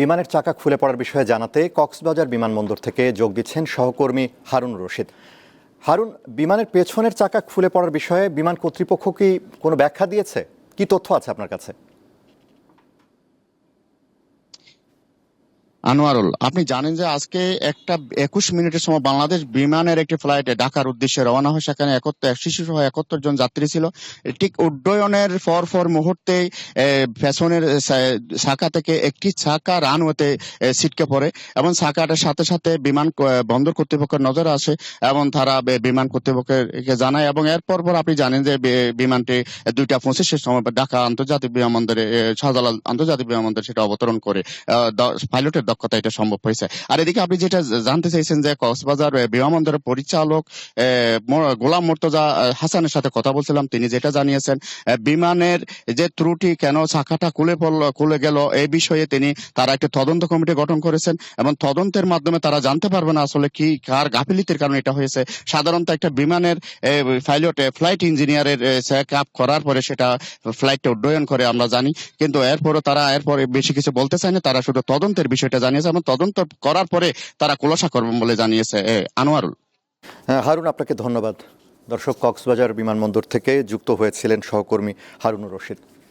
বিমানের চাকা খুলে পড়ার বিষয়ে জানাতে কক্সবাজার বিমানবন্দর থেকে যোগ দিচ্ছেন সহকর্মী হারুন রশিদ। হারুন, বিমানের পেছনের চাকা খুলে পড়ার বিষয়ে বিমান কর্তৃপক্ষ কি কোনো ব্যাখ্যা দিয়েছে? কি তথ্য আছে আপনার কাছে? আনোয়ারুল, আপনি জানেন যে আজকে একটা একুশ মিনিটের সময় বাংলাদেশ বিমানের একটি ফ্লাইটে ঢাকার উদ্দেশ্যে রওনা হয়, সেখানে একত্র শিশু সহ একাত্তর জন যাত্রী ছিল। ঠিক উড্ডয়নের পর পর মুহূর্তে পেছনের শাখা থেকে একটি চাকা রানওয়েতে ছিটকে পড়ে এবং চাকাটার সাথে সাথে বিমান বন্দর কর্তৃপক্ষের নজরে আসে এবং তারা বিমান কর্তৃপক্ষকে জানায় এবং এরপর পর আপনি জানেন যে বিমানটি দুইটা পঁচিশের সময় ঢাকা আন্তর্জাতিক বিমানবন্দরে শাহজালাল আন্তর্জাতিক বিমানবন্দরে সেটা অবতরণ করে পাইলটের দক্ষতা এটা সম্ভব হয়েছে। আর এদিকে আপনি যেটা জানতে চাইছেন যে কক্সবাজার বিমানবন্দরের পরিচালক গোলাম মোর্তজা হাসানের সাথে কথা বলছিলাম, তিনি যেটা জানিয়েছেন বিমানের যে ত্রুটি কেন চাকাটা খুলে খুলে গেল এই বিষয়ে তিনি, তারা একটা তদন্ত কমিটি গঠন করেছেন এবং তদন্তের মাধ্যমে তারা জানতে পারবে না আসলে কি, কার গাফিলিতির কারণে এটা হয়েছে। সাধারণত একটা বিমানের পাইলট ফ্লাইট ইঞ্জিনিয়ারের চেক আপ করার পরে সেটা ফ্লাইটটা উড্ডয়ন করে আমরা জানি। কিন্তু এরপরও তারা, এরপরে বেশি কিছু বলতে চায় না, তারা শুধু তদন্তের বিষয়টা জানিয়েছে এবং তদন্ত করার পরে তারা খোলাসা করবেন বলে জানিয়েছে আনোয়ারুল। হারুন, আপনাকে ধন্যবাদ। দর্শক, কক্সবাজার বিমানবন্দর থেকে যুক্ত হয়েছিলেন সহকর্মী হারুনুর রশিদ।